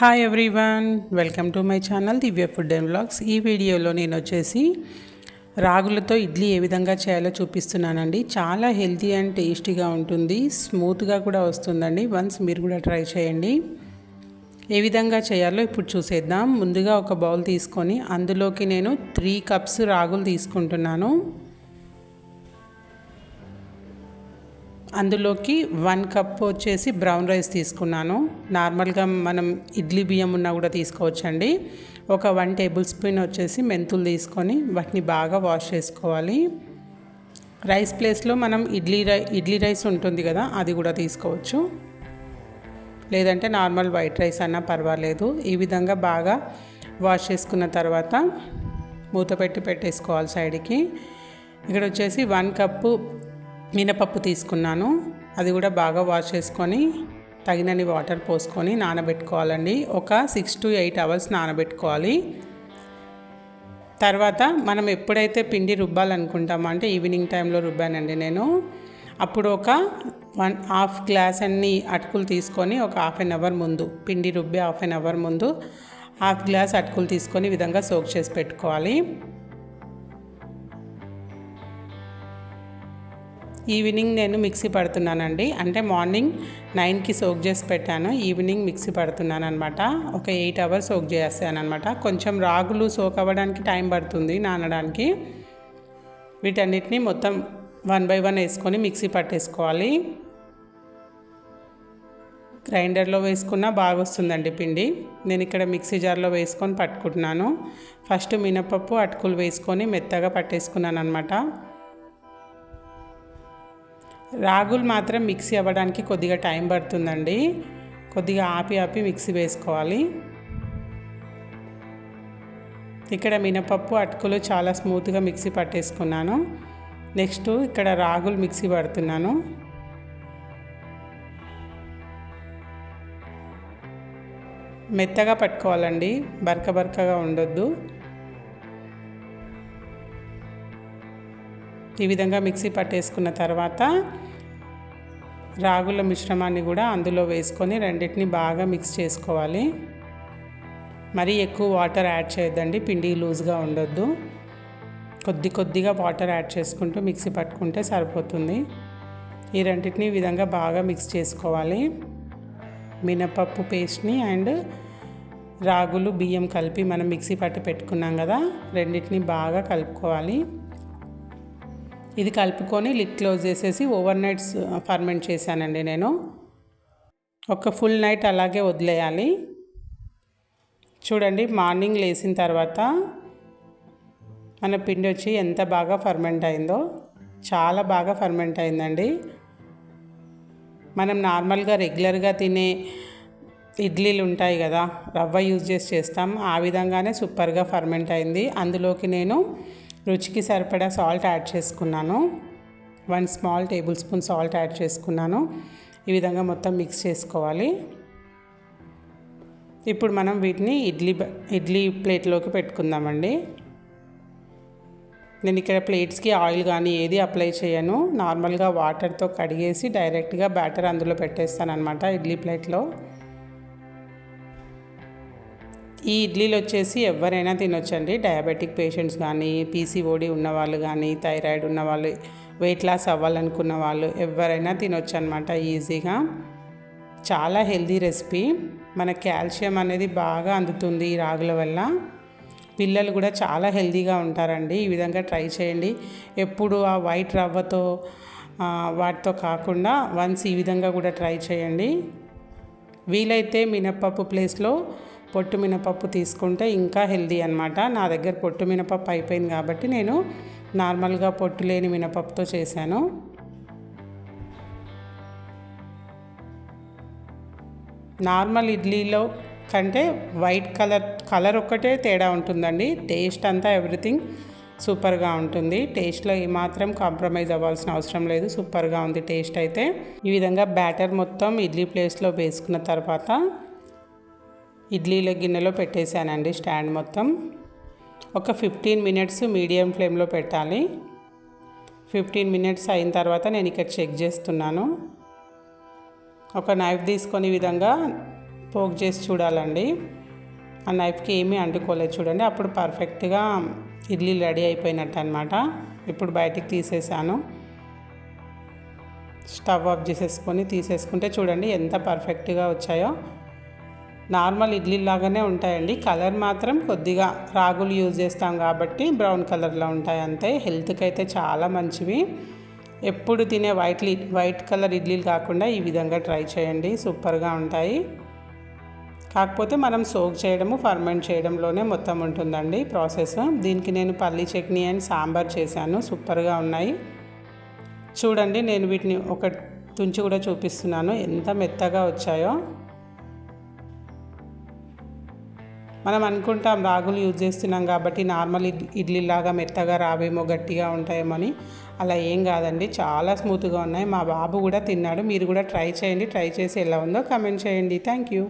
Hi everyone welcome to my channel Divya food and blogs ఈ వీడియోలో నేను వచ్చేసి రాగులతో ఇడ్లీ ఏ విధంగా చేయాలో చూపిస్తున్నానండి. చాలా హెల్తీ అండ్ టేస్టీగా ఉంటుంది స్మూత్గా కూడా వస్తుందండి. వన్స్ మీరు కూడా ట్రై చేయండి. ఏ విధంగా చేయాలో ఇప్పుడు చూసేద్దాం. ముందుగా ఒక బౌల్ తీసుకొని అందులోకి నేను త్రీ కప్స్ రాగులు తీసుకుంటున్నాను. అందులోకి వన్ కప్ వచ్చేసి బ్రౌన్ రైస్ తీసుకున్నాను. నార్మల్గా మనం ఇడ్లీ బియ్యం ఉన్నా కూడా తీసుకోవచ్చండి. ఒక వన్ టేబుల్ స్పూన్ వచ్చేసి మెంతులు తీసుకొని వాటిని బాగా వాష్ చేసుకోవాలి. రైస్ ప్లేస్లో మనం ఇడ్లీ రై ఇడ్లీ రైస్ ఉంటుంది కదా అది కూడా తీసుకోవచ్చు. లేదంటే నార్మల్ వైట్ రైస్ అన్నా పర్వాలేదు. ఈ విధంగా బాగా వాష్ చేసుకున్న తర్వాత మూత పెట్టి పెట్టేసుకోవాలి సైడ్కి. ఇక్కడ వచ్చేసి వన్ కప్పు మినపప్పు తీసుకున్నాను. అది కూడా బాగా వాష్ చేసుకొని తగినన్ని వాటర్ పోసుకొని నానబెట్టుకోవాలండి. ఒక సిక్స్ టు ఎయిట్ అవర్స్ నానబెట్టుకోవాలి. తర్వాత మనం ఎప్పుడైతే పిండి రుబ్బాలనుకుంటామో అంటే ఈవినింగ్ టైంలో రుబ్బానండి నేను అప్పుడు ఒక వన్ హాఫ్ గ్లాస్ అన్ని అటుకులు తీసుకొని ఒక హాఫ్ అన్ అవర్ ముందు పిండి రుబ్బి హాఫ్ అన్ అవర్ ముందు హాఫ్ గ్లాస్ అటుకులు తీసుకొని విధంగా సోక్ చేసి పెట్టుకోవాలి. ఈవినింగ్ నేను మిక్సీ పడుతున్నానండి. అంటే మార్నింగ్ నైన్కి సోక్ చేసి పెట్టాను. ఈవినింగ్ మిక్సీ పడుతున్నాను అనమాట ఒక ఎయిట్ అవర్స్ సోక్ చేస్తానమాట కొంచెం రాగులు సోక్ అవ్వడానికి టైం పడుతుంది నానడానికి. వీటన్నిటిని మొత్తం వన్ బై వన్ వేసుకొని మిక్సీ పట్టేసుకోవాలి. గ్రైండర్లో వేసుకున్నా బాగా వస్తుందండి పిండి. నేను ఇక్కడ మిక్సీ జార్లో వేసుకొని పట్టుకుంటున్నాను. ఫస్ట్ మినపప్పు అటుకులు వేసుకొని మెత్తగా పట్టేసుకున్నాను అనమాట రాగులు మాత్రం మిక్సీ అవ్వడానికి కొద్దిగా టైం పడుతుందండి. కొద్దిగా ఆపి ఆపి మిక్సీ వేసుకోవాలి. ఇక్కడ మినపప్పు అటుకులు చాలా స్మూత్గా మిక్సీ పట్టేసుకున్నాను. నెక్స్ట్ ఇక్కడ రాగులు మిక్సీ పడుతున్నాను. మెత్తగా పట్టుకోవాలండి. బరక బరకగా ఉండొద్దు. ఈ విధంగా మిక్సీ పట్టేసుకున్న తర్వాత రాగుల మిశ్రమాన్ని కూడా అందులో వేసుకొని రెండింటిని బాగా మిక్స్ చేసుకోవాలి. మరీ ఎక్కువ వాటర్ యాడ్ చేయొద్దండి పిండి లూజ్గా ఉండొద్దు. కొద్ది కొద్దిగా వాటర్ యాడ్ చేసుకుంటూ మిక్సీ పట్టుకుంటే సరిపోతుంది. ఈ రెండింటిని ఈ విధంగా బాగా మిక్స్ చేసుకోవాలి. మినపప్పు పేస్ట్ని అండ్ రాగులు బియ్యం కలిపి మనం మిక్సీ పట్టి పెట్టుకున్నాం కదా రెండింటిని బాగా కలుపుకోవాలి. ఇది కలుపుకొని లిడ్ క్లోజ్ చేసేసి ఓవర్ నైట్స్ ఫర్మెంట్ చేశానండి నేను. ఒక ఫుల్ నైట్ అలాగే వదిలేయాలి. చూడండి మార్నింగ్ లేచిన తర్వాత మన పిండి వచ్చి ఎంత బాగా ఫర్మెంట్ అయిందో చాలా బాగా ఫర్మెంట్ అయిందండి. మనం నార్మల్గా రెగ్యులర్గా తినే ఇడ్లీలు ఉంటాయి కదా రవ్వ యూజ్ చేసి చేస్తాం. ఆ విధంగానే సూపర్గా ఫర్మెంట్ అయింది. అందులోకి నేను రుచికి సరిపడా సాల్ట్ యాడ్ చేసుకున్నాను. One small tablespoon salt add చేసుకున్నాను. ఈ విధంగా మొత్తం మిక్స్ చేసుకోవాలి. ఇప్పుడు మనం వీటిని ఇడ్లీ ఇడ్లీ ప్లేట్లోకి పెట్టుకుందామండి. నేను ఇక్కడ ప్లేట్స్కి ఆయిల్ కానీ ఏది అప్లై చేయను. నార్మల్గా వాటర్తో కడిగేసి డైరెక్ట్గా బ్యాటర్ అందులో పెట్టేస్తాను అనమాట ఇడ్లీ ప్లేట్లో. ఈ ఇడ్లీలు వచ్చేసి ఎవరైనా తినొచ్చండి. డయాబెటిక్ పేషెంట్స్ కానీ పీసీఓడి ఉన్నవాళ్ళు కానీ థైరాయిడ్ ఉన్నవాళ్ళు వెయిట్ లాస్ అవ్వాలనుకున్న వాళ్ళు ఎవరైనా తినొచ్చు అనమాట ఈజీగా. చాలా హెల్దీ రెసిపీ. మన కాల్షియం అనేది బాగా అందుతుంది ఈ రాగుల వల్ల. పిల్లలు కూడా చాలా హెల్దీగా ఉంటారండి. ఈ విధంగా ట్రై చేయండి. ఎప్పుడు ఆ వైట్ రవ్వతో వాటితో కాకుండా వన్స్ ఈ విధంగా కూడా ట్రై చేయండి. వీలైతే మినప్పప్పు ప్లేస్లో పొట్టు మినపప్పు తీసుకుంటే ఇంకా హెల్దీ అనమాట నా దగ్గర పొట్టు మినపప్పు అయిపోయింది కాబట్టి నేను నార్మల్గా పొట్టు లేని మినపప్పుతో చేశాను. నార్మల్ ఇడ్లీలో కంటే వైట్ కలర్ కలర్ ఒక్కటే తేడా ఉంటుందండి. టేస్ట్ అంతా ఎవ్రీథింగ్ సూపర్గా ఉంటుంది. టేస్ట్లో ఏమాత్రం కాంప్రమైజ్ అవ్వాల్సిన అవసరం లేదు. సూపర్గా ఉంది టేస్ట్ అయితే. ఈ విధంగా బ్యాటర్ మొత్తం ఇడ్లీ ప్లేస్లో వేసుకున్న తర్వాత ఇడ్లీల గిన్నెలో పెట్టేశానండి స్టాండ్ మొత్తం. ఒక ఫిఫ్టీన్ మినిట్స్ మీడియం ఫ్లేమ్లో పెట్టాలి. ఫిఫ్టీన్ మినిట్స్ అయిన తర్వాత నేను ఇక్కడ చెక్ చేస్తున్నాను. ఒక నైఫ్ తీసుకొని విధంగా పోక్ చేసి చూడాలండి. ఆ నైఫ్కి ఏమీ అంటుకోలేదు చూడండి. అప్పుడు పర్ఫెక్ట్గా ఇడ్లీ రెడీ అయిపోయినట్టు అనమాట ఇప్పుడు బయటికి తీసేసాను. స్టవ్ ఆఫ్ చేసేసుకొని తీసేసుకుంటే చూడండి ఎంత పర్ఫెక్ట్గా వచ్చాయో. నార్మల్ ఇడ్లీ లాగానే ఉంటాయండి. కలర్ మాత్రం కొద్దిగా రాగులు యూజ్ చేస్తాం కాబట్టి బ్రౌన్ కలర్లో ఉంటాయి అంతే. హెల్త్కి అయితే చాలా మంచివి. ఎప్పుడు తినే వైట్ వైట్ కలర్ ఇడ్లీలు కాకుండా ఈ విధంగా ట్రై చేయండి. సూపర్గా ఉంటాయి. కాకపోతే మనం సోక్ చేయడము ఫర్మెంట్ చేయడంలోనే మొత్తం ఉంటుందండి ప్రాసెస్. దీనికి నేను పల్లీ చట్నీ అండ్ సాంబార్ చేశాను. సూపర్గా ఉన్నాయి. చూడండి నేను వీటిని ఒక తుంచి కూడా చూపిస్తున్నాను. ఎంత మెత్తగా వచ్చాయో. మనం అనుకుంటాం రాగులు యూజ్ చేస్తున్నాం కాబట్టి నార్మల్ ఇడ్లీ లాగా మెత్తగా రావేమో గట్టిగా ఉంటాయేమో అని. అలా ఏం కాదండి. చాలా స్మూత్గా ఉన్నాయి. మా బాబు కూడా తిన్నాడు. మీరు కూడా ట్రై చేయండి. ట్రై చేసి ఎలా ఉందో కమెంట్ చేయండి. Thank you.